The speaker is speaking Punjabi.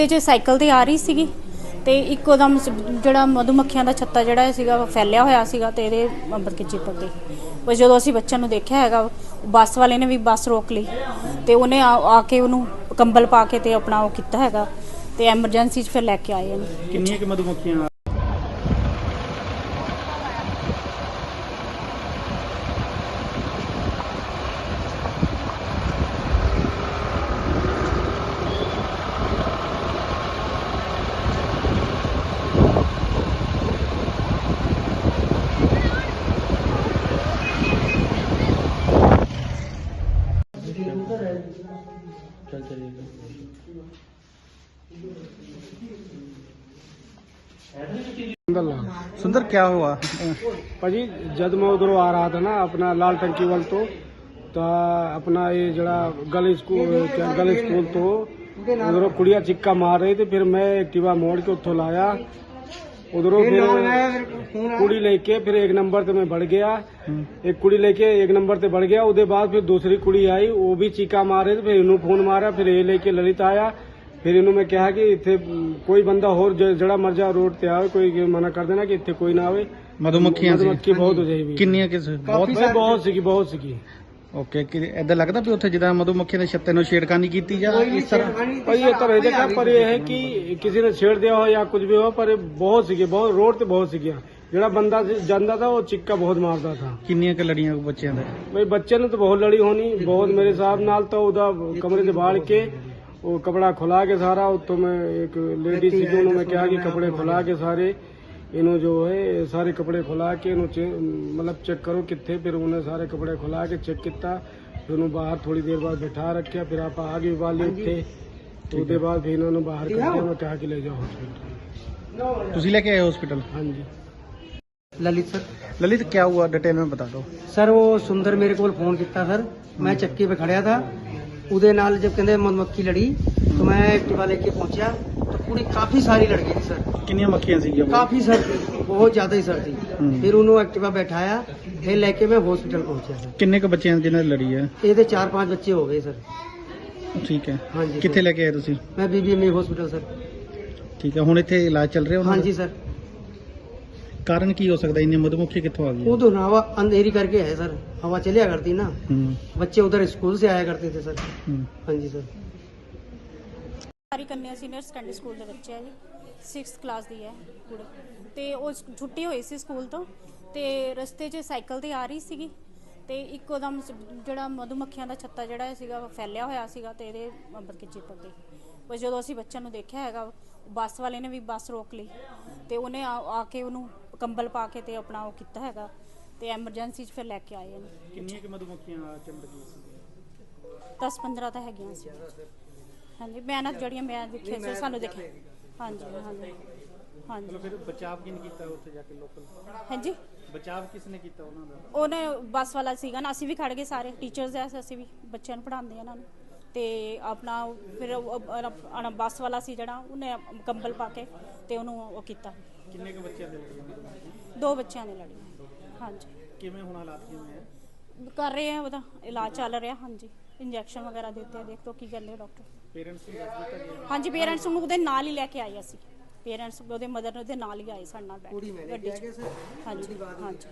ਰਸਤੇ 'ਚ ਸਾਈਕਲ ਤੇ ਆ ਰਹੀ ਸੀਗੀ ਤੇ ਇੱਕੋ ਦਮ ਸ- ਜਿਹੜਾ ਮਧੂਮੱਖੀਆਂ ਦਾ ਛੱਤਾ ਜਿਹੜਾ ਸੀਗਾ, ਫੈਲਿਆ ਹੋਇਆ ਸੀਗਾ ਤੇ ਇਹਦੇ ਅੰਦਰ ਕੇ ਚਿਪਕ ਗਈ ਪਰ ਜਦੋਂ ਅਸੀਂ ਬੱਚਿਆਂ ਨੂੰ ਦੇਖਿਆ ਹੈਗਾ, ਬੱਸ ਵਾਲੇ ਨੇ ਵੀ ਬੱਸ ਰੋਕ ਲਈ ਤੇ ਉਹਨੇ ਆ ਆ ਕੇ ਉਹਨੂੰ ਕੰਬਲ ਪਾ ਕੇ ਤੇ ਆਪਣਾ ਉਹ ਕੀਤਾ ਹੈਗਾ ਤੇ ਐਮਰਜੈਂਸੀ 'ਚ ਫਿਰ ਲੈ ਕੇ ਆਏ ਇਹਨੂੰ। ਕਿੰਨੀਆਂ ਕਿ ਮਧੂਮੱਖੀਆਂ चल चलिएगा सुंदर क्या हुआ भाजी जब मैं उधरों आ रहा था ना अपना लाल टंकी वाल तो तो अपना ये जरा गल स्कूल गल स्कूल तो उधरों कुड़िया चिक्का मार रही थी फिर मैं एक्टिवा मोड़ के उतो लाया ਲਾਇਆ ਉਧਰੋਂ ਫਿਰ ਕੁੜੀ ਲੈ ਕੇ ਫਿਰ ਇੱਕ ਨੰਬਰ ਤੇ ਮੈਂ ਵੜ ਗਿਆ। ਇੱਕ ਕੁੜੀ ਲੈ ਕੇ ਇੱਕ ਨੰਬਰ ਤੇ ਵੜ ਗਿਆ। ਉਹਦੇ ਬਾਅਦ ਫਿਰ ਦੂਸਰੀ ਕੁੜੀ ਆਈ ਉਹ ਵੀ ਚੀਕਾ ਮਾਰ ਰਹੀ ਤੇ ਫਿਰ ਇਹਨੂੰ ਫੋਨ ਮਾਰਿਆ ਫਿਰ ਇਹ ਲੈ ਕੇ ਲਲਿਤ ਆਇਆ। ਫਿਰ ਇਹਨੂੰ ਮੈਂ ਕਿਹਾ ਕਿ ਇੱਥੇ ਕੋਈ ਬੰਦਾ ਹੋਰ ਜ- ਜਿਹੜਾ ਮਰਜਾ ਰੋਡ ਤੇ ਆਵੇ ਕੋਈ ਮਨਾ ਕਰ ਦੇਣਾ ਕਿ ਇੱਥੇ ਕੋਈ ਨਾ ਆਵੇ। ਮਧੂਮੱਖੀਆਂ ਸੀ। ਮਧੂਮੱਖੀ ਬਹੁਤ ਹੋ ਜਾਈ ਵੀ। ਕਿੰਨੀਆਂ ਕਿਸ ਬਹੁਤ ਬਹੁਤ ਬਹੁਤ ਸੀਗੀ ਬਹੁਤ ਸੀਗੀ। ਓਕੇ ਕਿ ਇਦਾਂ ਲੱਗਦਾ ਵੀ ਉੱਥੇ ਜਿੱਦਾਂ ਮਧੂਮੱਖੀਆਂ ਦੇ ਛੱਤੇ ਨੂੰ ਛੇੜਖਾਨੀ ਕੀਤੀ ਜਾਂ ਇਸ ਤਰ੍ਹਾਂ? ਭਾਈ ਇਹ ਤਾਂ ਰਹਿ ਜਾਏਗਾ ਪਰ ਇਹ ਹੈ ਕਿ ਕਿਸੇ ਨੇ ਛੇੜ ਦਿਆ ਹੋ ਜਾਂ ਕੁਝ ਵੀ ਹੋ ਪਰ ਇਹ ਬਹੁਤ ਸੀਗੇ ਬਹੁਤ ਰੋਡ ਤੇ ਬਹੁਤ ਸੀਗੀਆਂ। ਜਿਹੜਾ ਬੰਦਾ ਸੀ- ਜਾਂਦਾ था ਉਹ ਚਿੱਕਾ ਬਹੁਤ ਮਾਰਦਾ था ਕਿੰਨੀਆਂ ਕਿ ਲੜੀਆਂ ਬੱਚਿਆਂ ਦੇ? ਬਈ ਬੱਚੇ ਨੂੰ ਤਾਂ ਬਹੁਤ ਲੜੀ ਹੋਣੀ ਬਹੁਤ ਮੇਰੇ ਹਿਸਾਬ ਨਾਲ ਤਾਂ ਉਹਦਾ ਕਮਰੇ 'ਚ ਬਾੜ ਕੇ ਉਹ ਕਪੜਾ ਖੁਲਾ ਕੇ ਸਾਰਾ ਉੱਤੋਂ ਮੈਂ ਇੱਕ ਲੇਡੀ ਸੀ ਉਹਨੂੰ ਮੈਂ ਕਿਹਾ ਕਿ ਕਪੜੇ ਖੁਲਾ ਕੇ ਸਾਰੇ। ਇਹਨੂੰ ਜੋ ਹੈ ਸਾਰੇ ਕਪੜੇ ਖੁਲਾ ਕੇ ਇਹਨੂੰ ਚੇ- ਮਤਲਬ ਚੈੱਕ ਕਰੋ ਕਿੱਥੇ ਫਿਰ ਉਹਨੇ ਸਾਰੇ ਕਪੜੇ ਖੁਲਾ ਕੇ ਚੈੱਕ ਕੀਤਾ ਫਿਰ ਉਹਨੂੰ ਬਾਹਰ ਥੋੜੀ ਦੇਰ ਬਾਅਦ ਬਿਠਾ ਰੱਖਿਆ ਫਿਰ ਆਪਾਂ ਆ ਗਏ ਵਾਲੇ ਉੱਤੇ ਤੇ ਉਹਦੇ ਬਾਅਦ ਫਿਰ ਇਹਨਾਂ ਨੂੰ ਬਾਹਰ ਕੱਢਿਆ ਮੈਂ ਕਿਹਾ ਕਿ ਲੈ ਜਾਓ ਹਸਪੀਟਲ ਤੁਸੀਂ ਲੈ ਕੇ ਆਏ ਹਸਪੀਟਲ ਹਾਂਜੀ ਲਲਿਤ ਸਰ ਲਲਿਤ ਕੀ ਹੁਆ ਡਿਟੇਲ में बता दो ਸਰ ਉਹ ਸੁੰਦਰ ਮੇਰੇ ਕੋਲ ਫੋਨ ਕੀਤਾ ਸਰ ਮੈਂ ਚੱਕੀ 'ਤੇ ਖੜਿਆ ਥਾ ਉਹਦੇ ਨਾਲ ਜਦ ਕਹਿੰਦੇ ਮਧਮੱਖੀ ਲੜੀ तो मैं एक्टिवा लेके पहुंचा तो पूरी काफी सारी लड़ गई थी सर ਕਿੰਨੀਆਂ ਮੱਖੀਆਂ ਸੀਗੀਆਂ काफी सर थी बहुत ज्यादा ही सर थी हम्म। फिर उन्होंने एक्टिवा बैठाया फिर लेके मैं हॉस्पिटल पहुंचा सर ਕਿੰਨੇ ਕ ਬੱਚਿਆਂ ਜਿਨ੍ਹਾਂ ਦੀ ਲੜੀ ਹੈ ਇਹਦੇ ਚਾਰ ਪੰਜ ਬੱਚੇ ਹੋ ਗਏ ਸਰ ਠੀਕ ਹੈ ਹਾਂਜੀ ਕਿੱਥੇ ਸਰ। ਲੈ ਕੇ ਆਏ ਤੁਸੀਂ ਮੈਂ ਬੀਬੀਐਮਈ ਹਸਪੀਟਲ ਸਰ ਠੀਕ ਹੈ ਹੁਣ ਇੱਥੇ ਇਲਾਜ ਚੱਲ ਰਿਹਾ ਉਹਨਾਂ ਹਾਂਜੀ ਦਾ? ਸਰ ਕਾਰਨ ਕੀ ਹੋ ਸਕਦਾ ਇੰਨੇ ਮਧੂਮੱਖੀ ਕਿੱਥੋਂ ਆ ਗਈ वो तो हवा अंधेरी करके है सर हवा चलिया करती ना ਹੂੰ बच्चे उधर स्कूल से आया करते थे सर ਹੂੰ हाँ जी सर ਸਾਰੀ ਕੰਨਿਆ ਸੀਨੀਅਰ ਸੈਕੰਡਰੀ ਸਕੂਲ ਦੇ ਬੱਚੇ ਆ ਜੀ। 6th ਕਲਾਸ ਦੀ ਹੈ ਕੁੜੀ। ਤੇ ਉਹ ਸ- ਛੁੱਟੀ ਹੋਈ ਸੀ ਸਕੂਲ ਤੋਂ। ਤੇ ਰਸਤੇ 'ਚ ਸਾਈਕਲ ਤੇ ਆ ਰਹੀ ਸੀਗੀ। ਤੇ ਇੱਕੋ ਦਮ ਸ- ਜਿਹੜਾ ਮਧੂਮੱਖੀਆਂ ਦਾ ਛੱਤਾ ਜਿਹੜਾ ਸੀਗਾ ਉਹ ਫੈਲਿਆ ਹੋਇਆ ਸੀਗਾ ਤੇ ਇਹਦੇ ਅੰਦਰ ਕੇ ਚਿਪਕ ਗਈ ਪਰ ਜਦੋਂ ਅਸੀਂ ਬੱਚਿਆਂ ਨੂੰ ਦੇਖਿਆ ਹੈਗਾ ਬੱਸ ਵਾਲੇ ਨੇ ਵੀ ਬੱਸ ਰੋਕ ਲਈ। ਤੇ ਉਹਨੇ ਆ ਆ ਕੇ ਉਹਨੂੰ ਕੰਬਲ ਪਾ ਕੇ ਤੇ ਆਪਣਾ ਉਹ ਕੀਤਾ ਹੈਗਾ। ਤੇ ਐਮਰਜੈਂਸੀ 'ਚ ਫਿਰ ਲੈ ਕੇ ਆਏ ਇਹਨੂੰ ਕਿੰਨੀਆਂ ਕਿ ਮਧੂਮੱਖੀਆਂ ਚਮੜ ਗਈਆਂ ਸੀ 10 15 ਤਾਂ ਹੈਗੀਆਂ ਸੀ। ਹਾਂਜੀ ਮੈਂ ਨਾ ਜਿਹੜੀਆਂ ਮੈਂ ਦੇਖਿਆ ਸੀ ਸਾਨੂੰ ਦੇਖਿਆ। ਹਾਂਜੀ ਹਾਂਜੀ ਹਾਂਜੀ। ਫਿਰ ਬਚਾਅ ਕਿਨ ਕੀਤਾ ਉੱਥੇ ਜਾ ਕੇ ਲੋਕਲ ਹਾਂਜੀ? ਬਚਾਅ ਕਿਸ ਨੇ ਕੀਤਾ ਉਹਨਾਂ ਦਾ? ਉਹਨੇ ਬੱਸ ਵਾਲਾ ਸੀਗਾ ਨਾ ਅਸੀਂ ਵੀ ਖੜ ਗਏ ਸਾਰੇ ਟੀਚਰਸ ਐ ਅਸੀਂ ਵੀ ਬੱਚਿਆਂ ਨੂੰ ਪੜ੍ਹਾਉਂਦੇ ਆ ਇਹਨਾਂ ਨੂੰ। ਤੇ ਆਪਣਾ ਫਿਰ ਆਪਣਾ ਬੱਸ ਵਾਲਾ ਸੀ ਜਿਹੜਾ ਉਹਨੇ ਕੰਬਲ ਪਾ ਕੇ ਤੇ ਉਹਨੂੰ ਉਹ ਕੀਤਾ। ਕਿੰਨੇ ਕੁ ਬੱਚਿਆਂ ਦੇ ਲੜੀਆਂ? ਦੋ ਬੱਚਿਆਂ ਨੇ ਲੜੀਆਂ। ਹਾਂਜੀ। ਕਿਵੇਂ ਹੁਣ ਹਾਲਾਤ ਕਿਵੇਂ ਹੈ ਕਰ ਰਹੇ ਆ ਉਹਦਾ ਇਲਾਜ ਚੱਲ ਰਿਹਾ ਹਾਂਜੀ। ਇੰਜੈਕਸ਼ਨ ਵਗੈਰਾ ਦਿੱਤੇ ਆ, ਦੇਖੋ ਕੀ ਕਹਿੰਦੇ ਡਾਕਟਰ ਪੇਰੈਂਟਸ ਨੂੰ ਦੱਸ ਦਿੱਤਾ ਗਿਆ। ਹਾਂਜੀ ਪੇਰੈਂਟਸ ਨੂੰ ਉਹਦੇ ਨਾਲ ਹੀ ਲੈ ਕੇ ਆਏ ਅਸੀਂ। ਪੇਰੈਂਟਸ ਉਹਦੇ ਮਦਰ ਉਹਦੇ ਨਾਲ ਹੀ ਆਏ ਸਾਡੇ ਨਾਲ ਬੈਠ ਕੁੜੀ ਮੈਂ ਲੈ ਕੇ ਗੱਡੀ ਆ ਸਰ? ਹਾਂਜੀ ਹਾਂਜੀ।